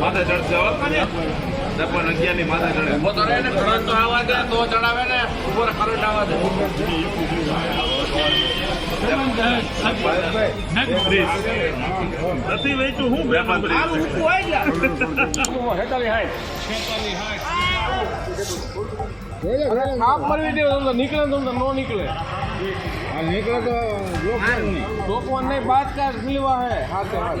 માથે ચડશે હો. અગિયારની માથે ચડે. ઊભો રહે ને કરંટ તો આવવા દે તો ચડાવે ને ઊભો રહે કરંટ આવવા દે. નથી વેચું હું દે તમને નીકળે તમને નો. નીકળે નીકળે તો લોકવાન નહીં બાદ કાશ મિલવા હે. હાથે હાથ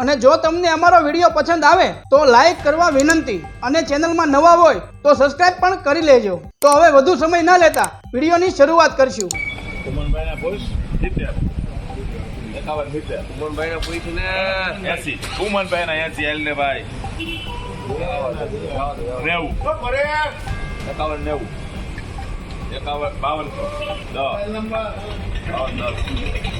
અને જો તમને અમારો વીડિયો પસંદ આવે તો લાઈક કરવા વિનંતી અને ચેનલમાં નવા હોય તો સબસ્ક્રાઇબ પણ કરી લેજો. તો હવે વધુ સમય ન લેતા વિડીયોની શરૂઆત કરશું. ના ભાઈ નેવું. એકાવન નેવું. એકાવન બાવનસો દસ દસ.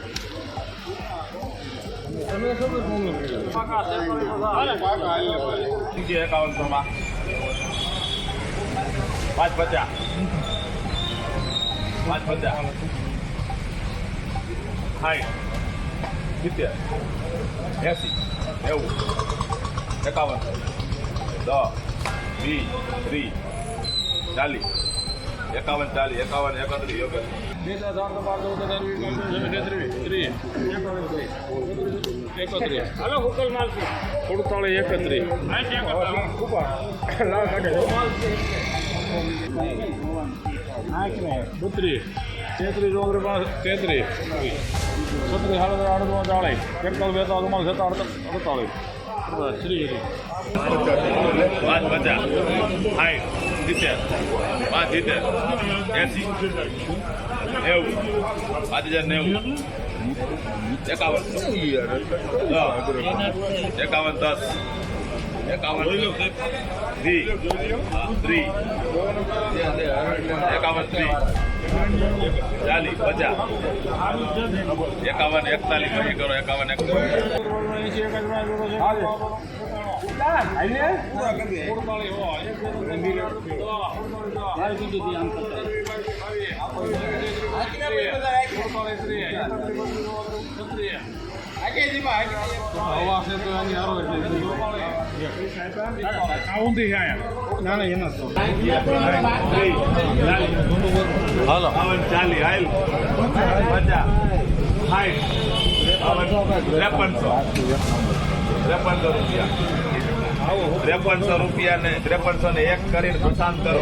એકાવનસો માં પાંચ પચાસ પાંચ પચાસ સાઠ સિત્તેર એસી નેવું એકાવન દસ વીસ ત્રીસ એકાવન ચાલીસ એકાવન એકત્રીસ એકત્રીસ હાલો હુકલ માલકી અડતાળીસ એકત્રીસ. બત્રીસ. તેત્રીસ ચોત્રીસ તેત્રીસ. છત્રીસ સાડત્રીસ આડત્રીસ ચાળીસ. એકતાલીસ બેતાલીસ અડતાલીસ. શ્રી પચાસ સાઠ સિત્તેર પાંચ સિત્તેર એસી નેવું પાંચ હજાર નેવું એકાવન એકાવન દસ એકાવન ત્રીસ ત્રીસ એકાવન ત્રીસ ચાલીસ પચાસ. એકાવન એકતાલીસ પછી કરો એકાવન એકતાલીસ. હાલો ચાલી હાલ મજા હાઈ ત્રેપનસો ત્રેપનસો રૂપિયા ત્રેપનસો રૂપિયા ને ત્રેપનસો ને એક કરીને પસંદ કરો.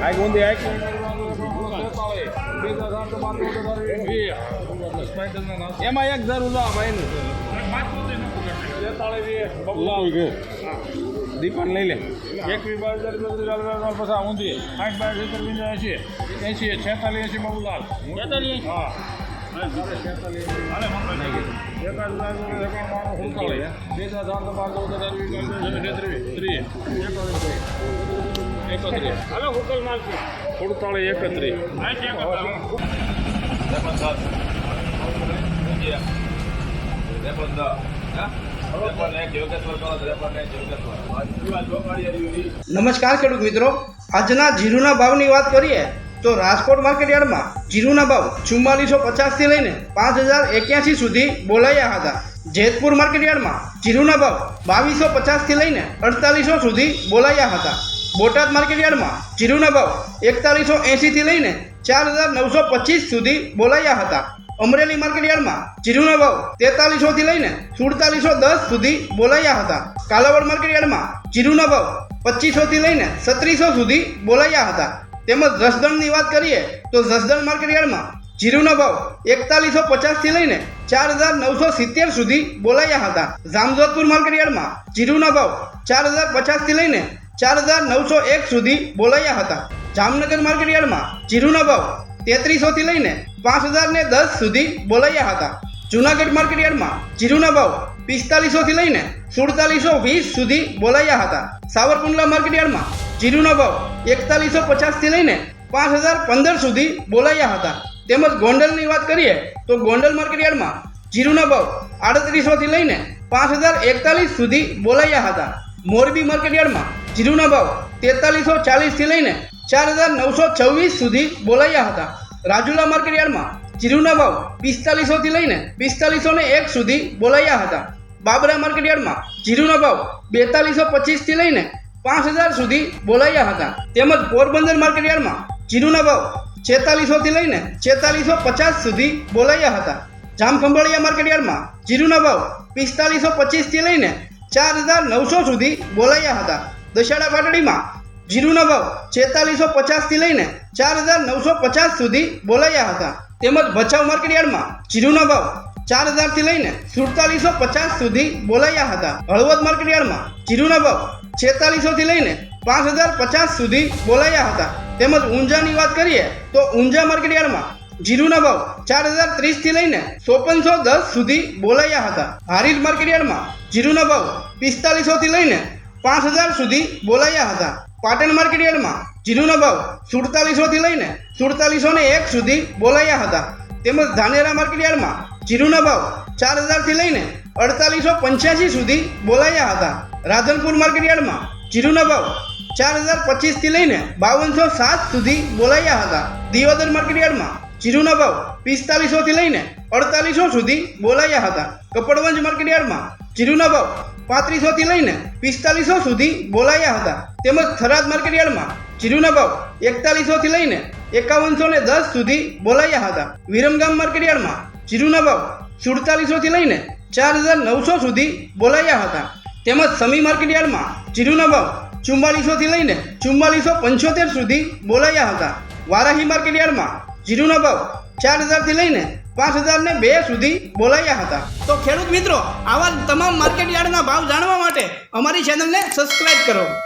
આ ગુંદી આ એમાં એક જરૂર લો ભાઈ દીપન લઈ લે. એકવીસ બાર હજાર પચાસ ઊંધી. આઠ બાર પંચાસ એસી એસી છેતાલીસ એસી બાબુલાલ છેતાલીસ? હા. બે હજાર હજાર વીસ ત્રીસ. ત્રીસ નમસ્કાર ખેડૂત મિત્રો. આજના જીરુના ભાવની વાત કરીએ તો રાજકોટ માર્કેટ યાર્ડમાં જીરુના ભાવ ચુમ્માલીસો પચાસથી લઈને પાંચ હજાર એક્યાસી સુધી બોલાયા હતા. જેતપુર માર્કેટ યાર્ડમાં જીરુના ભાવ બાવીસો પચાસથી લઈને અડતાલીસો સુધી બોલાયા હતા. બોટાદ માર્કેટ યાર્ડમાં જીરુના ભાવ એકતાલીસો એંશીથી લઈને ચાર હજાર નવસો પચીસ સુધી બોલાયા હતા. અમરેલી માર્કેટ યાર્ડમાં જીરુના ભાવ તેતાલીસોથી લઈને સુડતાલીસો દસ સુધી બોલાયા હતા. કાલાવડ માર્કેટ યાર્ડમાં જીરુના ભાવ પચીસોથી લઈને સત્રીસો સુધી બોલાયા હતા. તેમજ જસદણની વાત કરીએ તો જસદણ માર્કેટ યાર્ડમાં જીરુના ભાવ એકતાલીસો પચાસથી લઈને ચાર હજાર નવસો સિત્તેર સુધી બોલાયા હતા. જામજોધપુર માર્કેટ યાર્ડમાં જીરુના ભાવ ચાર હજાર પચાસથી લઈને ચાર હજાર નવસો એક સુધી બોલાયા હતા. જામનગર માર્કેટ યાર્ડમાં જીરુના ભાવ તેત્રીસોથી લઈને પાંચ હજાર ને દસ સુધી બોલાયા હતા. જુનાગઢ માર્કેટ યાર્ડમાં જીરુના ભાવ પિસ્તાલીસોથી લઈને સુડતાલીસો વીસ સુધી બોલાયા હતા. સાવરકુંડલા માર્કેટ યાર્ડમાં જીરુના ભાવ એકતાલીસો પચાસથી લઈને પાંચ હજાર પંદર સુધી બોલાયા હતા. તેમજ ગોંડલની વાત કરીએ તો ગોંડલ માર્કેટ યાર્ડમાં જીરુના ભાવ આડત્રીસોથી લઈને પાંચ હજાર એકતાલીસ સુધી બોલાયા હતા. મોરબી માર્કેટ યાર્ડમાં જીરુના ભાવ તેતાલીસો ચાલીસથી લઈને ચાર હજાર નવસો છવ્વીસ સુધી બોલાયા હતા. રાજુલા માર્કેટ યાર્ડમાં જીરુના ભાવ પિસ્તાલીસોથી લઈને પિસ્તાલીસો ને એક સુધી બોલાયા હતા. બાબરા માર્કેટ યાર્ડમાં જીરુના ભાવ બેતાલીસો પચીસથી લઈને પાંચ હજાર સુધી બોલાયા હતા. તેમજ પોરબંદર માર્કેટ યાર્ડમાં જીરુના ભાવ છેતાલીસોથી લઈને છેતાલીસો પચાસ સુધી બોલાયા હતા. જામખંભાળિયા માર્કેટ યાર્ડમાં જીરુના ભાવ પિસ્તાલીસો પચીસથી લઈને ચાર હજાર નવસો સુધી બોલાયા હતા. દશેડા પાટડીમાં જીરુના ભાવ છેતાલીસો પચાસથી લઈને ચાર હજાર નવસો પચાસ સુધી બોલાયા હતા. તેમજ ભચાઉ માર્કેટ યાર્ડમાં જીરુના ભાવ ચાર હજારથી લઈને સુડતાલીસો પચાસ સુધી બોલાયા હતા. હળવદ માર્કેટ યાર્ડમાં જીરુના ભાવ છેતાલીસોથી લઈને પાંચ હજાર પચાસ સુધી બોલાયા હતા. તેમજ ઊંઝાની વાત કરીએ તો ઊંઝા માર્કેટ યાર્ડમાં જીરુના ભાવ ચાર હજાર ત્રીસથી લઈને ચોપનસો દસ સુધી બોલાયા હતા. હારીજ માર્કેટ યાર્ડમાં જીરુના ભાવ પિસ્તાલીસોથી લઈને પાંચ હજાર સુધી બોલાયા હતા. પાટણ માર્કેટ યાર્ડમાં જીરુના ભાવ સુડતાલીસોથી લઈને સુડતાલીસો ને એક સુધી બોલાયા હતા. તેમજ ધાનેરા માર્કેટ યાર્ડમાં જીરુના ભાવ ચાર હજારથી લઈને અડતાલીસો પંચ્યાસી સુધી બોલાયા હતા. રાધનપુર માર્કેટ યાર્ડમાં જીરુના ભાવ ચાર હજાર પચીસથી લઈને બાવનસો સાત સુધી બોલાયા હતા. દિયોદર માર્કેટ યાર્ડમાં જીરુના ભાવ પિસ્તાલીસોથી લઈને અડતાલીસો સુધી બોલાયા હતા. કપડવંજ માર્કેટ યાર્ડમાં જીરુના ભાવ પાંત્રીસોથી લઈને પિસ્તાલીસો સુધી બોલાયા હતા. તેમજ થરાદ માર્કેટ યાર્ડમાં જીરુના ભાવ એકતાલીસોથી લઈને એકાવનસો ને દસ સુધી બોલાયા હતા. વિરમગામ માર્કેટ યાર્ડમાં જીરુના ભાવ સુડતાલીસોથી લઈને ચાર હજાર નવસો સુધી બોલાયા હતા. તેમજ સમી માર્કેટ યાર્ડમાં જીરુના ભાવ ચુમ્માલીસોથી લઈને ચુમ્માલીસો પંચોતેર સુધી બોલાયા હતા. વારાહી માર્કેટ યાર્ડમાં જીરુના ભાવ ચાર હજારથી લઈને પાંચ હજાર ને બે સુધી બોલાયા હતા. તો ખેડૂત મિત્રો, આવા તમામ માર્કેટ યાર્ડના ભાવ જાણવા માટે અમારી ચેનલને સબસ્ક્રાઇબ કરો.